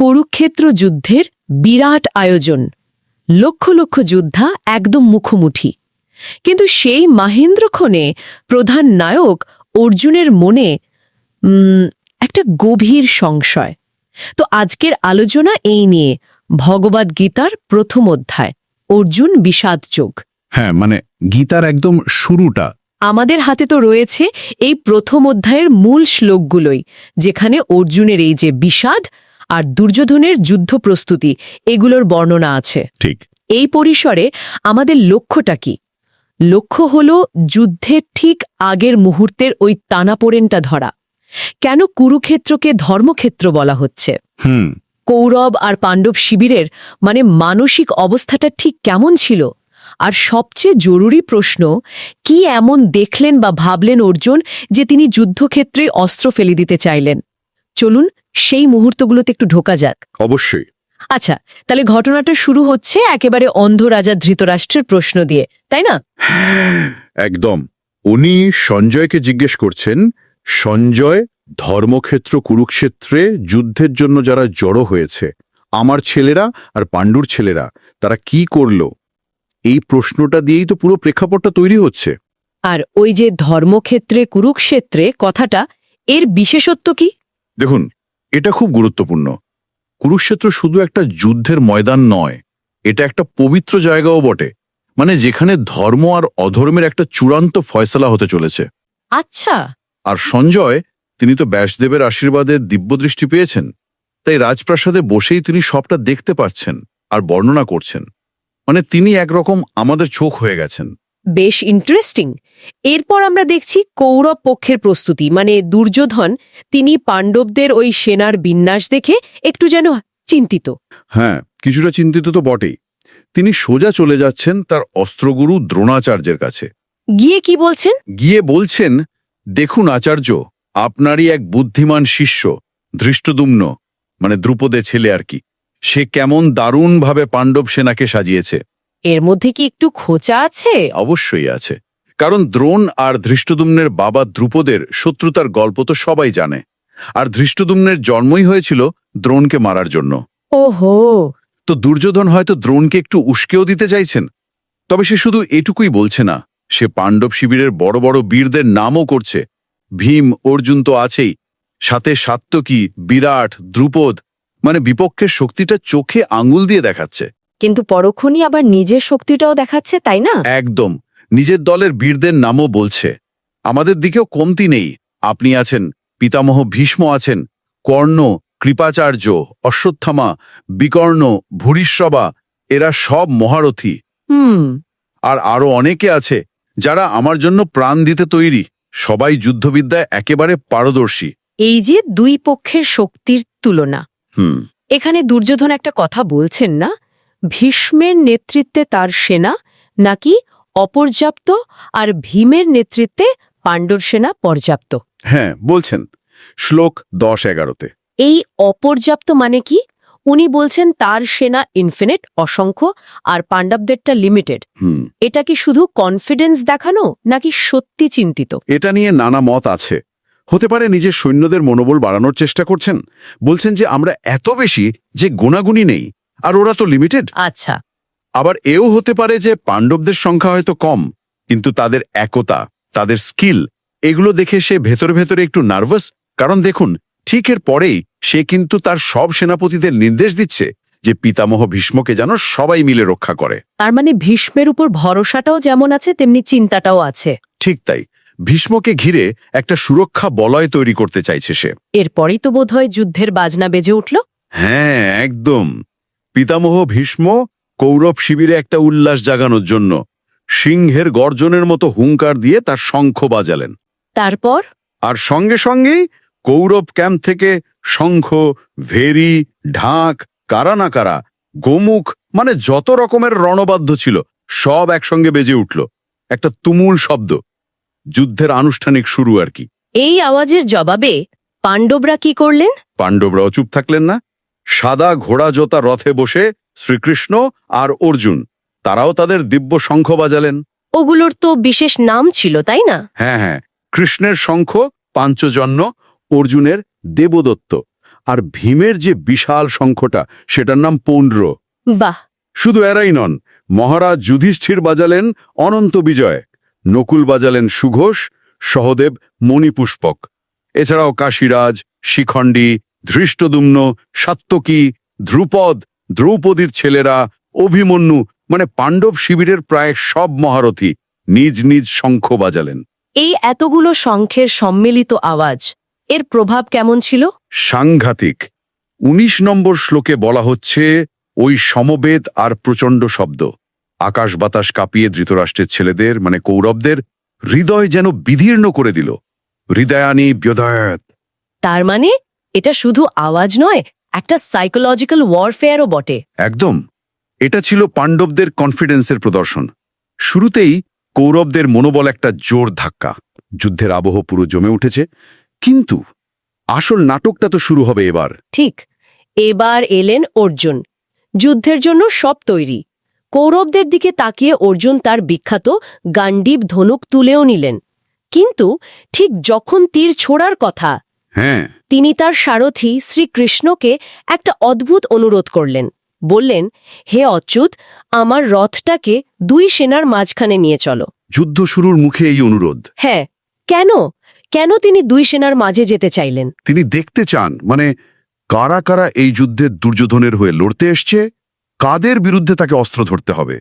কুরুক্ষেত্র যুদ্ধের বিরাট আয়োজন। লক্ষ লক্ষ যোদ্ধা একদম মুখোমুখি। কিন্তু সেই মাহেন্দ্রক্ষণে প্রধান নায়ক অর্জুনের মনে একটা গভীর সংশয়। তো আজকের আলোচনা এই নিয়ে ভগবদ গীতার প্রথম অধ্যায় অর্জুন বিষাদ যোগ। হ্যাঁ মানে গীতার একদম শুরুটা। আমাদের হাতে তো রয়েছে এই প্রথম অধ্যায়ের মূল শ্লোকগুলোই যেখানে অর্জুনের এই যে বিষাদ আর দুর্যোধনের যুদ্ধ প্রস্তুতি এগুলোর বর্ণনা আছে। ঠিক। এই পরিসরে আমাদের লক্ষ্যটা কি? লক্ষ্য হল যুদ্ধের ঠিক আগের মুহূর্তের ওই টানাপোড়েনটা ধরা। কেন কুরুক্ষেত্রকে ধর্মক্ষেত্র বলা হচ্ছে? হুম। কৌরব আর পাণ্ডব শিবিরের মানে মানসিক অবস্থাটা ঠিক কেমন ছিল? আর সবচেয়ে জরুরি প্রশ্ন কি এমন দেখলেন বা ভাবলেন অর্জুন যে তিনি যুদ্ধক্ষেত্রে অস্ত্র ফেলে দিতে চাইলেন? চলুন সেই মুহূর্তগুলোতে একটু ঢোকা যাক। অবশ্যই। আচ্ছা তাহলে ঘটনাটা শুরু হচ্ছে একেবারে অন্ধ রাজা ধৃতরাষ্ট্রের প্রশ্ন দিয়ে তাই না? একদম। উনি সঞ্জয়কে জিজ্ঞেস করছেন সঞ্জয় ধর্মক্ষেত্র কুরুক্ষেত্রে যুদ্ধের জন্য যারা জড়ো হয়েছে আমার ছেলেরা আর পাণ্ডুর ছেলেরা তারা কি করল? এই প্রশ্নটা দিয়েই তো পুরো প্রেক্ষাপটটা তৈরি হচ্ছে। আর ওই যে ধর্মক্ষেত্রে কুরুক্ষেত্রে কথাটা এর বিশেষত্ব কি? দেখুন এটা খুব গুরুত্বপূর্ণ। কুরুক্ষেত্র শুধু একটা যুদ্ধের ময়দান নয় এটা একটা পবিত্র জায়গাও বটে মানে যেখানে ধর্ম আর অধর্মের একটা চূড়ান্ত ফয়সলা হতে চলেছে। আচ্ছা। আর সঞ্জয় তিনি তো ব্যাসদেবের আশীর্বাদে দিব্যদৃষ্টি পেয়েছেন তাই রাজপ্রাসাদে বসেই তিনি সবটা দেখতে পাচ্ছেন আর বর্ণনা করছেন। মানে তিনি একরকম আমাদের চোখ হয়ে গেছেন। বেশ ইন্টারেস্টিং এরপর আমরা দেখছি কৌরব পক্ষের প্রস্তুতি মানে দুর্যোধন তিনি পাণ্ডবদের ওই সেনার বিন্যাস দেখে একটু যেন চিন্তিত। হ্যাঁ কিছুটা চিন্তিত তো বটেই। তিনি সোজা চলে যাচ্ছেন তার অস্ত্রগুরু দ্রোণাচার্যের কাছে। গিয়ে কি বলছেন? গিয়ে বলছেন দেখুন আচার্য আপনারই এক বুদ্ধিমান শিষ্য ধৃষ্টদুম্ন মানে দ্রুপদে ছেলে আর কি সে কেমন দারুণভাবে পাণ্ডব সেনাকে সাজিয়েছে। এর মধ্যে কি একটু খোঁচা আছে? অবশ্যই আছে। কারণ দ্রোণ আর ধৃষ্টদুম্নের বাবা দ্রুপদের শত্রুতার গল্প তো সবাই জানে। আর ধৃষ্টদুম্নের জন্মই হয়েছিল দ্রোণকে মারার জন্য। ওহো! তো দুর্যোধন হয়তো দ্রোণকে একটু উস্কেও দিতে চাইছেন। তবে সে শুধু এটুকুই বলছে না সে পাণ্ডব শিবিরের বড় বড় বীরদের নামও করছে। ভীম অর্জুন তো আছেই। সাথে সাত্তকী বিরাট দ্রুপদ মানে বিপক্ষের শক্তিটা চোখে আঙুল দিয়ে দেখাচ্ছে। কিন্তু পরক্ষণই আবার নিজের শক্তিটাও দেখাচ্ছে তাই না? একদম। নিজের দলের বীরদের নামও বলছে। আমাদের দিকেও কমতি নেই। আপনি আছেন পিতামহ ভীষ্ম আছেন কর্ণ কৃপাচার্য অশ্বত্থামা বিকর্ণ ভূরিশ্রবা এরা সব মহারথী। হুম। আর আরও অনেকে আছে যারা আমার জন্য প্রাণ দিতে তৈরি। সবাই যুদ্ধবিদ্যায় একেবারে পারদর্শী। এই যে দুই পক্ষের শক্তির তুলনা। হুম। এখানে দুর্যোধন একটা কথা বলছেন না? ভীষ্মের নেতৃত্বে তার সেনা নাকি অপর্যাপ্ত আর ভীমের নেতৃত্বে পাণ্ডব সেনা পর্যাপ্ত। হ্যাঁ বলছেন। শ্লোক দশ এগারোতে। এই অপর্যাপ্ত মানে কি? উনি বলছেন তার সেনা ইনফিনিট অসংখ্য আর পাণ্ডবদেরটা লিমিটেড এটা কি শুধু কনফিডেন্স দেখানো নাকি সত্যি চিন্তিত? এটা নিয়ে নানা মত আছে। হতে পারে নিজের সৈন্যদের মনোবল বাড়ানোর চেষ্টা করছেন। বলছেন যে আমরা এত বেশি যে গুণাগুণী নেই। আর ওরা তো লিমিটেড আচ্ছা। আবার এও হতে পারে যে পাণ্ডবদের সংখ্যা হয়তো কম কিন্তু তাদের একতা তাদের স্কিল এগুলো দেখে সে ভেতরে ভেতরে একটু নার্ভাস। কারণ দেখুন ঠিক এর পরেই সে কিন্তু তার সব সেনাপতিদের নির্দেশ দিচ্ছে যে পিতামহ ভীষ্মকে যেন সবাই মিলে রক্ষা করে। তার মানে ভীষ্মের উপর ভরসাটাও যেমন আছে তেমনি চিন্তাটাও আছে। ঠিক তাই ভীষ্মকে ঘিরে একটা সুরক্ষা বলয় তৈরি করতে চাইছে সে। এরপরই তো বোধহয় যুদ্ধের বাজনা বেজে উঠল। হ্যাঁ একদম। পিতামহ ভীষ্ম কৌরব শিবিরে একটা উল্লাস জাগানোর জন্য সিংহের গর্জনের মতো হুঙ্কার দিয়ে তার শঙ্খ বাজালেন। তারপর? আর সঙ্গে সঙ্গেই কৌরব ক্যাম্প থেকে শঙ্খ ভেরি ঢাক কারা না কারা গোমুখ মানে যত রকমের রণবাদ্য ছিল সব একসঙ্গে বেজে উঠল। একটা তুমুল শব্দ। যুদ্ধের আনুষ্ঠানিক শুরু আর কি। এই আওয়াজের জবাবে পাণ্ডবরা কি করলেন? পাণ্ডবরাও চুপ থাকলেন না। সাদা ঘোড়া জোতা রথে বসে শ্রীকৃষ্ণ আর অর্জুন তারাও তাদের দিব্য শঙ্খ বাজালেন। ওগুলোর তো বিশেষ নাম ছিল তাই না? হ্যাঁ হ্যাঁ কৃষ্ণের শঙ্খ পাঞ্চজন্য অর্জুনের দেবদত্ত আর ভীমের যে বিশাল শঙ্খটা সেটার নাম পৌন্ড্র। বাহ! শুধু এরাই নন মহারাজ যুধিষ্ঠির বাজালেন অনন্ত বিজয় নকুল বাজালেন সুঘোষ সহদেব মণিপুষ্পক। এছাড়াও কাশীরাজ শিখণ্ডী ধৃষ্টদুম্ন সাত্তকী ধ্রুপদ দ্রৌপদীর ছেলেরা অভিমন্যু মানে পাণ্ডব শিবিরের প্রায় সব মহারথী নিজ নিজ শঙ্খ বাজালেন। এই এতগুলো শঙ্খের সম্মিলিত আওয়াজ এর প্রভাব কেমন ছিল? সাংঘাতিক। ১৯ নম্বর শ্লোকে বলা হচ্ছে ওই সমবেদ আর প্রচণ্ড শব্দ। আকাশ বাতাস কাঁপিয়ে ধৃতরাষ্ট্রের ছেলেদের মানে কৌরবদের হৃদয় যেন বিধীর্ণ করে দিল। হৃদয়ানি ব্যদয়ত। তার মানে এটা শুধু আওয়াজ নয় একটা সাইকোলজিক্যাল ওয়ারফেয়ারও বটে। একদম। এটা ছিল পাণ্ডবদের কনফিডেন্সের প্রদর্শন। শুরুতেই কৌরবদের মনোবল একটা জোর ধাক্কা। যুদ্ধের আবহ পুরো জমে উঠেছে। কিন্তু আসল নাটকটা তো শুরু হবে এবার। ঠিক। এবার এলেন অর্জুন। যুদ্ধের জন্য সব তৈরি। কৌরবদের দিকে তাকিয়ে অর্জুন তার বিখ্যাত গান্ডীব ধনুক তুলেও নিলেন। কিন্তু ঠিক যখন তীর ছোড়ার কথা হ্যাঁ। তিনি তার সারথি শ্রীকৃষ্ণকে একটা অদ্ভুত অনুরোধ করলেন। বললেন হে অচ্যুত আমার রথটাকে দুই সেনার মাঝখানে নিয়ে চলো। যুদ্ধ শুরুর মুখে এই অনুরোধ। হ্যাঁ কেন? কেন তিনি দুই সেনার মাঝে যেতে চাইলেন? তিনি দেখতে চান মানে কারা কারা এই যুদ্ধে দুর্যোধনের হয়ে লড়তে এসছে কাদের বিরুদ্ধে তাকে অস্ত্র ধরতে হবে?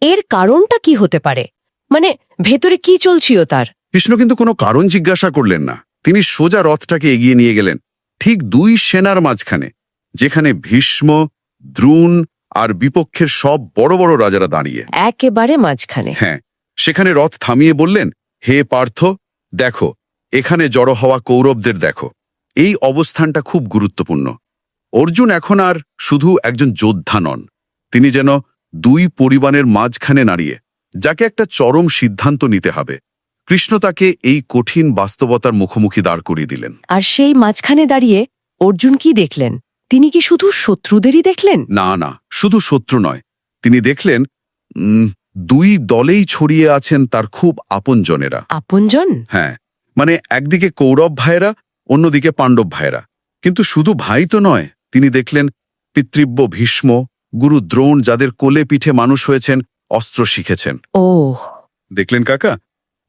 এর কারণটা কি হতে পারে? মানে ভেতরে কি চলছিল তার? কৃষ্ণ কিন্তু কোনো কারণ জিজ্ঞাসা করলেন না। তিনি সোজা রথটাকে এগিয়ে নিয়ে গেলেন ঠিক দুই সেনার মাঝখানে যেখানে ভীষ্ম দ্রুণ আর বিপক্ষের সব বড় বড় রাজারা দাঁড়িয়ে। একেবারে মাঝখানে। হ্যাঁ সেখানে রথ থামিয়ে বললেন হে পার্থ দেখো এখানে জড়ো হওয়া কৌরবদের দেখো। এই অবস্থানটা খুব গুরুত্বপূর্ণ। অর্জুন এখন আর শুধু একজন যোদ্ধা নন। তিনি যেন দুই পরিবারের মাঝখানে দাঁড়িয়ে যাকে একটা চরম সিদ্ধান্ত নিতে হবে। কৃষ্ণ তাকে এই কঠিন বাস্তবতার মুখোমুখি দাঁড় করিয়ে দিলেন। আর সেই মাঝখানে দাঁড়িয়ে অর্জুন কি দেখলেন? তিনি কি শুধু শত্রুদেরই দেখলেন? না না শুধু শত্রু নয়। তিনি দেখলেন দুই দলেই ছড়িয়ে আছেন তার খুব আপনজনেরা। আপনজন? হ্যাঁ মানে একদিকে কৌরব ভাইরা অন্যদিকে পাণ্ডব ভাইরা কিন্তু শুধু ভাই তো নয় তিনি দেখলেন পিতৃব্য ভীষ্ম গুরু দ্রোণ যাদের কোলে পিঠে মানুষ হয়েছেন অস্ত্র শিখেছেন। ও দেখলেন কাকা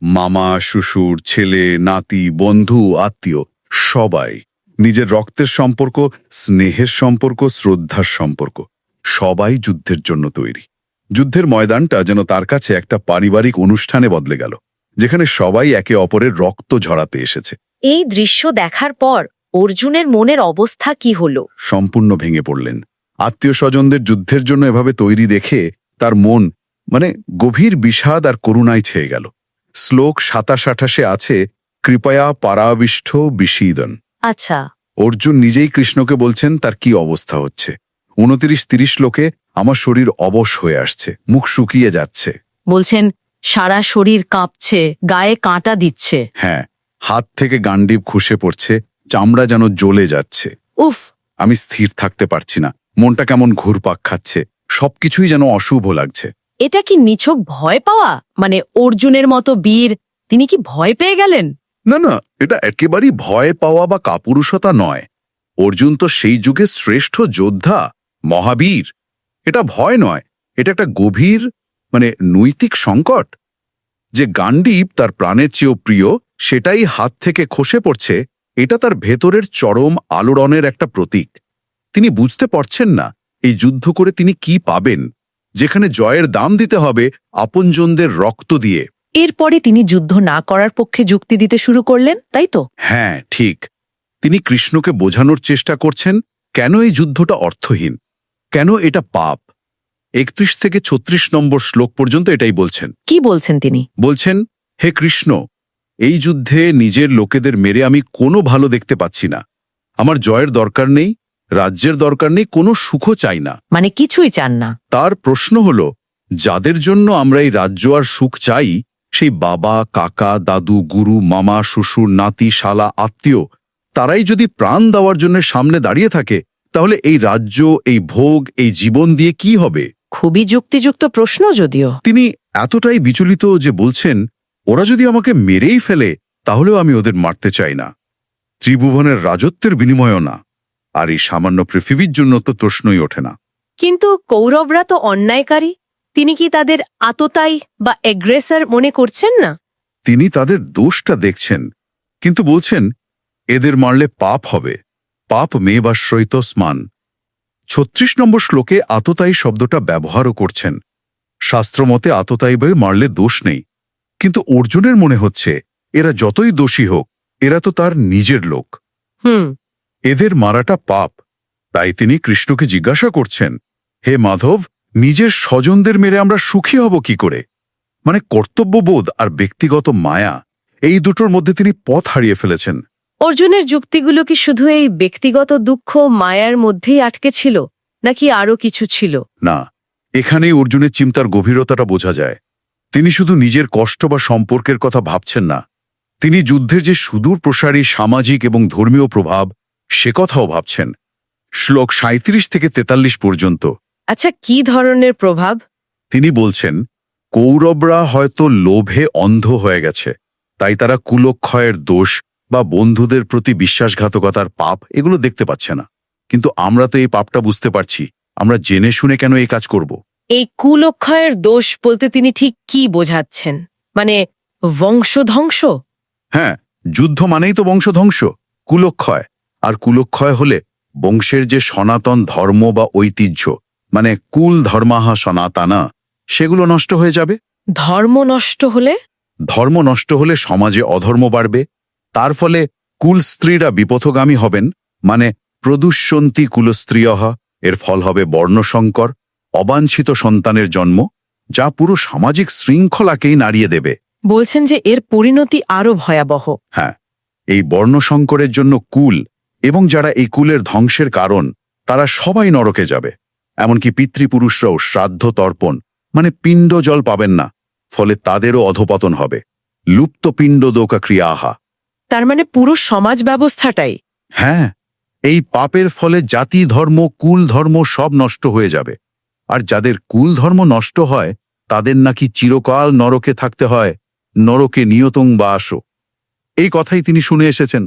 মামা শ্বশুর ছেলে নাতি বন্ধু আত্মীয় সবাই। নিজের রক্তের সম্পর্ক স্নেহের সম্পর্ক শ্রদ্ধার সম্পর্ক সবাই যুদ্ধের জন্য তৈরি। যুদ্ধের ময়দানটা যেন তার কাছে একটা পারিবারিক অনুষ্ঠানে বদলে গেল যেখানে সবাই একে অপরের রক্ত ঝরাতে এসেছে। এই দৃশ্য দেখার পর অর্জুনের মনের অবস্থা কি হলো? সম্পূর্ণ ভেঙে পড়লেন। আত্মীয় স্বজনদের যুদ্ধের জন্য এভাবে তৈরি দেখে তার মন মানে গভীর বিষাদ আর করুণায় ছেয়ে গেল। শ্লোক সাতাশ আঠাশে আছে কৃপয়া পারাবিষ্ঠ বিষীদন। আচ্ছা। অর্জুন নিজেই কৃষ্ণকে বলছেন তার কি অবস্থা হচ্ছে? উনতিরিশ তিরিশ লোকে আমার শরীর অবশ হয়ে আসছে মুখ শুকিয়ে যাচ্ছে। বলছেন সারা শরীর কাঁপছে গায়ে কাঁটা দিচ্ছে। হ্যাঁ হাত থেকে গান্ডিব খুশে পড়ছে চামড়া যেন জ্বলে যাচ্ছে। উফ! আমি স্থির থাকতে পারছি না মনটা কেমন ঘুরপাক খাচ্ছে সবকিছুই যেন অশুভ লাগছে। এটা কি নিছক ভয় পাওয়া? মানে অর্জুনের মতো বীর, তিনি কি ভয় পেয়ে গেলেন? না না, এটা একেবারেই ভয় পাওয়া বা কাপুরুষতা নয়। অর্জুন তো সেই যুগে শ্রেষ্ঠ যোদ্ধা, মহাবীর। এটা ভয় নয়, এটা একটা গভীর মানে নৈতিক সংকট। যে গান্ডীব তার প্রাণের চেয়েও প্রিয়, সেটাই হাত থেকে খসে পড়ছে, এটা তার ভেতরের চরম আলোড়নের একটা প্রতীক। তিনি বুঝতে পারছেন না, এই যুদ্ধ করে তিনি কি পাবেন। যেখানে জয়ের দাম দিতে হবে আপনজনদের রক্ত দিয়ে। এরপরে তিনি যুদ্ধ না করার পক্ষে যুক্তি দিতে শুরু করলেন তাই তো? হ্যাঁ ঠিক। তিনি কৃষ্ণকে বোঝানোর চেষ্টা করছেন কেন এই যুদ্ধটা অর্থহীন? কেন এটা পাপ? একত্রিশ থেকে ছত্রিশ নম্বর শ্লোক পর্যন্ত এটাই বলছেন। কি বলছেন তিনি? বলছেন হে কৃষ্ণ এই যুদ্ধে নিজের লোকেদের মেরে আমি কোনো ভালো দেখতে পাচ্ছি না। আমার জয়ের দরকার নেই রাজ্যের দরকার নেই কোনো সুখও চাই না। মানে কিছুই চান না। তার প্রশ্ন হল যাদের জন্য আমরা এই রাজ্য আর সুখ চাই সেই বাবা কাকা দাদু গুরু মামা শ্বশুর নাতি শালা আত্মীয় তারাই যদি প্রাণ দেওয়ার জন্য সামনে দাঁড়িয়ে থাকে তাহলে এই রাজ্য এই ভোগ এই জীবন দিয়ে কি হবে? খুবই যুক্তিযুক্ত প্রশ্ন যদিও। তিনি এতটাই বিচলিত যে বলছেন ওরা যদি আমাকে মেরেই ফেলে তাহলেও আমি ওদের মারতে চাই না। ত্রিভুবনের রাজত্বের বিনিময়ও না। আর এই সামান্য পৃথিবীর জন্য তো প্রশ্নই ওঠে না। কিন্তু কৌরবরা তো অন্যায়কারী তিনি কি তাদের আততাই বা এগ্রেসর মনে করছেন না? তিনি তাদের দোষটা দেখছেন কিন্তু বলছেন এদের মারলে পাপ হবে। পাপ মেবাশ্রয়িত স্মান ছত্রিশ নম্বর শ্লোকে আততায়ী শব্দটা ব্যবহারও করছেন। শাস্ত্রমতে আততায়ী বয়ে মারলে দোষ নেই। কিন্তু অর্জুনের মনে হচ্ছে এরা যতই দোষী হোক এরা তো তার নিজের লোক। হুম। এদের মারাটা পাপ। তাই তিনি কৃষ্ণকে জিজ্ঞাসা করছেন হে মাধব নিজের স্বজনদের মেরে আমরা সুখী হব কি করে? মানে কর্তব্যবোধ আর ব্যক্তিগত মায়া এই দুটোর মধ্যে তিনি পথ হারিয়ে ফেলেছেন। অর্জুনের যুক্তিগুলো কি শুধু এই ব্যক্তিগত দুঃখ মায়ার মধ্যেই আটকে ছিল নাকি আরও কিছু ছিল? না এখানেই অর্জুনের চিন্তার গভীরতাটা বোঝা যায়। তিনি শুধু নিজের কষ্ট বা সম্পর্কের কথা ভাবছেন না। তিনি যুদ্ধের যে সুদূর প্রসারী সামাজিক এবং ধর্মীয় প্রভাব সে কথাও ভাবছেন। শ্লোক সাঁত্রিশ থেকে তেতাল্লিশ পর্যন্ত। আচ্ছা কি ধরনের প্রভাব? তিনি বলছেন কৌরবরা হয়তো লোভে অন্ধ হয়ে গেছে। তাই তারা কুলক্ষয়ের দোষ বা বন্ধুদের প্রতি বিশ্বাসঘাতকতার পাপ এগুলো দেখতে পাচ্ছে না। কিন্তু আমরা তো এই পাপটা বুঝতে পারছি। আমরা জেনে শুনে কেন এই কাজ করব? এই কুলক্ষয়ের দোষ বলতে তিনি ঠিক কি বোঝাচ্ছেন? মানে বংশধ্বংস? হ্যাঁ যুদ্ধ মানেই তো বংশধ্বংস কুলক্ষয়। আর কুলক্ষয় হলে বংশের যে সনাতন ধর্ম বা ঐতিহ্য মানে কুল ধর্মাহা সনাতানা সেগুলো নষ্ট হয়ে যাবে? ধর্ম নষ্ট হলে? ধর্ম নষ্ট হলে সমাজে অধর্ম বাড়বে। তার ফলে কুল স্ত্রীরা বিপথগামী হবেন মানে প্রদুষ্যন্তী কুলস্ত্রিয়হ এর ফল হবে বর্ণসংকর অবাঞ্ছিত সন্তানের জন্ম যা পুরো সামাজিক শৃঙ্খলাকেই নাড়িয়ে দেবে। বলছেন যে এর পরিণতি আরও ভয়াবহ। হ্যাঁ এই বর্ণসংকরের জন্য কুল এবং যারা এই কুলের ধ্বংসের কারণ তারা সবাই নরকে যাবে। এমনকি পিতৃপুরুষরাও শ্রাদ্ধ তর্পণ মানে পিণ্ড জল পাবেন না ফলে তাদেরও অধপতন হবে। লুপ্ত পিণ্ড দোকা ক্রিয়াহা। তার মানে পুরো সমাজ ব্যবস্থাটাই। হ্যাঁ এই পাপের ফলে জাতি ধর্ম কুল ধর্ম সব নষ্ট হয়ে যাবে। আর যাদের কুল ধর্ম নষ্ট হয় তাদের নাকি চিরকাল নরকে থাকতে হয় নরকে নিয়তং বা আসো এই কথাই তিনি শুনে এসেছেন।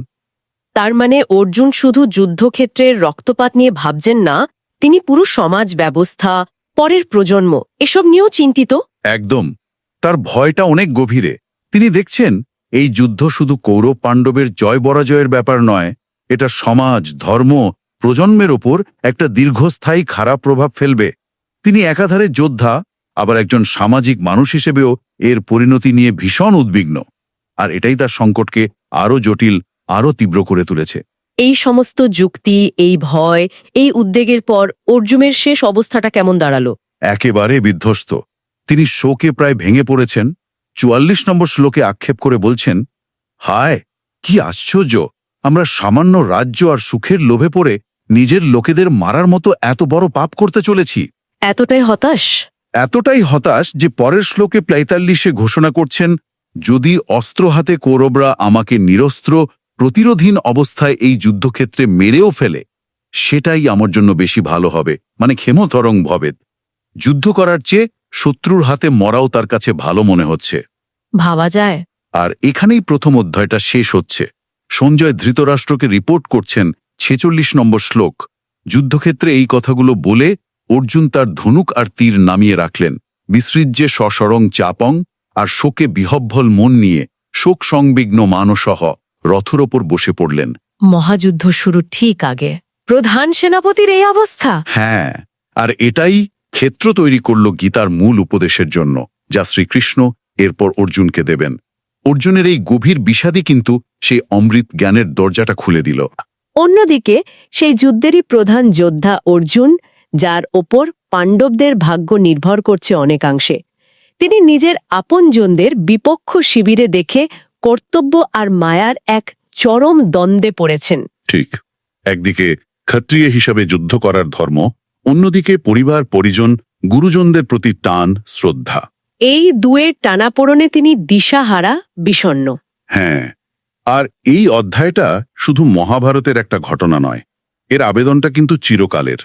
তার মানে অর্জুন শুধু যুদ্ধক্ষেত্রের রক্তপাত নিয়ে ভাবছেন না, তিনি পুরো সমাজ ব্যবস্থা, পরের প্রজন্ম, এসব নিয়েও চিন্তিত? একদম। তার ভয়টা অনেক গভীরে। তিনি দেখছেন, এই যুদ্ধ শুধু কৌরব পাণ্ডবের জয় পরাজয়ের ব্যাপার নয়, এটা সমাজ, ধর্ম, প্রজন্মের ওপর একটা দীর্ঘস্থায়ী খারাপ প্রভাব ফেলবে। তিনি একাধারে যোদ্ধা, আবার একজন সামাজিক মানুষ হিসেবেও এর পরিণতি নিয়ে ভীষণ উদ্বিগ্ন। আর এটাই তার সংকটকে আরও জটিল আরও তীব্র করে তুলেছে। এই সমস্ত যুক্তি এই ভয় এই উদ্বেগের পর অর্জুনের শেষ অবস্থাটা কেমন দাঁড়াল? একেবারে বিধ্বস্ত। তিনি শোকে প্রায় ভেঙে পড়েছেন। চুয়াল্লিশ নম্বর শ্লোকে আক্ষেপ করে বলছেন হায় কি আশ্চর্য! আমরা সামান্য রাজ্য আর সুখের লোভে পড়ে নিজের লোকেদের মারার মতো এত বড় পাপ করতে চলেছি। এতটাই হতাশ? এতটাই হতাশ যে পরের শ্লোকে প্লাইতাল্লিশে ঘোষণা করছেন যদি অস্ত্র হাতে কৌরবরা আমাকে নিরস্ত্র প্রতিরোধীন অবস্থায় এই যুদ্ধক্ষেত্রে মেরেও ফেলে সেটাই আমার জন্য বেশি ভালো হবে মানে ক্ষেমতরং ভবেদ যুদ্ধ করার চেয়ে শত্রুর হাতে মরাও তার কাছে ভালো মনে হচ্ছে। ভাবা যায়। আর এখানেই প্রথম অধ্যায়টা শেষ হচ্ছে। সঞ্জয় ধৃতরাষ্ট্রকে রিপোর্ট করছেন ছেচল্লিশ নম্বর শ্লোক। যুদ্ধক্ষেত্রে এই কথাগুলো বলে অর্জুন তার ধনুক আর তীর নামিয়ে রাখলেন। বিসৃজ্যে সসরং চাপং আর শোকে বিহব্বল মন নিয়ে শোক সংবিঘ্ন মানসহ রথর ওপর বসে পড়লেন। মহাযুদ্ধ শুরু ঠিক আগে। প্রধান সেনাপতির এই অবস্থা? হ্যাঁ আর এটাই ক্ষেত্র তৈরি করল গীতার মূল উপদেশের জন্য যা শ্রীকৃষ্ণ এরপর অর্জুনকে দেবেন। অর্জুনের এই গভীর বিষাদই কিন্তু সেই অমৃত জ্ঞানের দরজাটা খুলে দিল। অন্যদিকে সেই যুদ্ধেরই প্রধান যোদ্ধা অর্জুন যার ওপর পাণ্ডবদের ভাগ্য নির্ভর করছে অনেকাংশে। তিনি নিজের আপনজনদের বিপক্ষ শিবিরে দেখে কর্তব্য আর মায়ার এক চরম দ্বন্দ্বে পড়েছেন। ঠিক। একদিকে ক্ষত্রিয় হিসাবে যুদ্ধ করার ধর্ম অন্যদিকে পরিবার পরিজন গুরুজনদের প্রতি টান শ্রদ্ধা। এই দুয়ের টানাপোড়নে তিনি দিশাহারা বিষণ্ণ। হ্যাঁ আর এই অধ্যায়টা শুধু মহাভারতের একটা ঘটনা নয় এর আবেদনটা কিন্তু চিরকালের।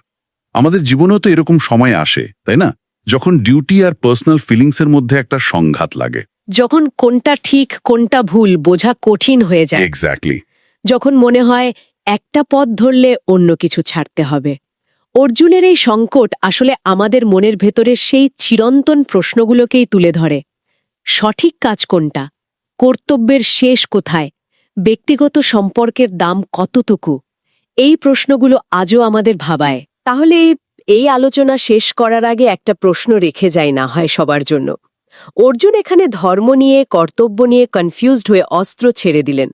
আমাদের জীবনেও তো এরকম সময় আসে তাই না? যখন ডিউটি আর পার্সোনাল ফিলিংসের মধ্যে একটা সংঘাত লাগে। যখন কোনটা ঠিক কোনটা ভুল বোঝা কঠিন হয়ে যায়। এক্স্যাক্টলি যখন মনে হয় একটা পথ ধরলে অন্য কিছু ছাড়তে হবে। অর্জুনের এই সংকট আসলে আমাদের মনের ভেতরে সেই চিরন্তন প্রশ্নগুলোকেই তুলে ধরে। সঠিক কাজ কোনটা? কর্তব্যের শেষ কোথায়? ব্যক্তিগত সম্পর্কের দাম কতটুকু? এই প্রশ্নগুলো আজও আমাদের ভাবায়। তাহলে এই- এই আলোচনা শেষ করার আগে একটা প্রশ্ন রেখে যায় না হয় সবার জন্য। অর্জুন এখানে ধর্ম নিয়ে, কর্তব্য নিয়ে কনফিউজড হয়ে অস্ত্র ছেড়ে দিলেন।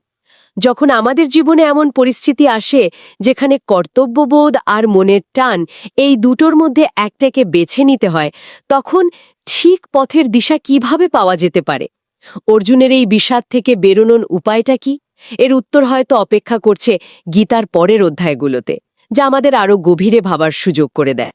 যখন আমাদের জীবনে এমন পরিস্থিতি আসে যেখানে কর্তব্যবোধ আর মনের টান এই দুটোর মধ্যে একটাকে বেছে নিতে হয়, তখন ঠিক পথের দিশা কীভাবে পাওয়া যেতে পারে? অর্জুনের এই বিষাদ থেকে বেরোনোর উপায়টা কি? এর উত্তর হয়তো অপেক্ষা করছে গীতার পরের অধ্যায়গুলোতে, যা আমাদের আরও গভীরে ভাবার সুযোগ করে দেয়।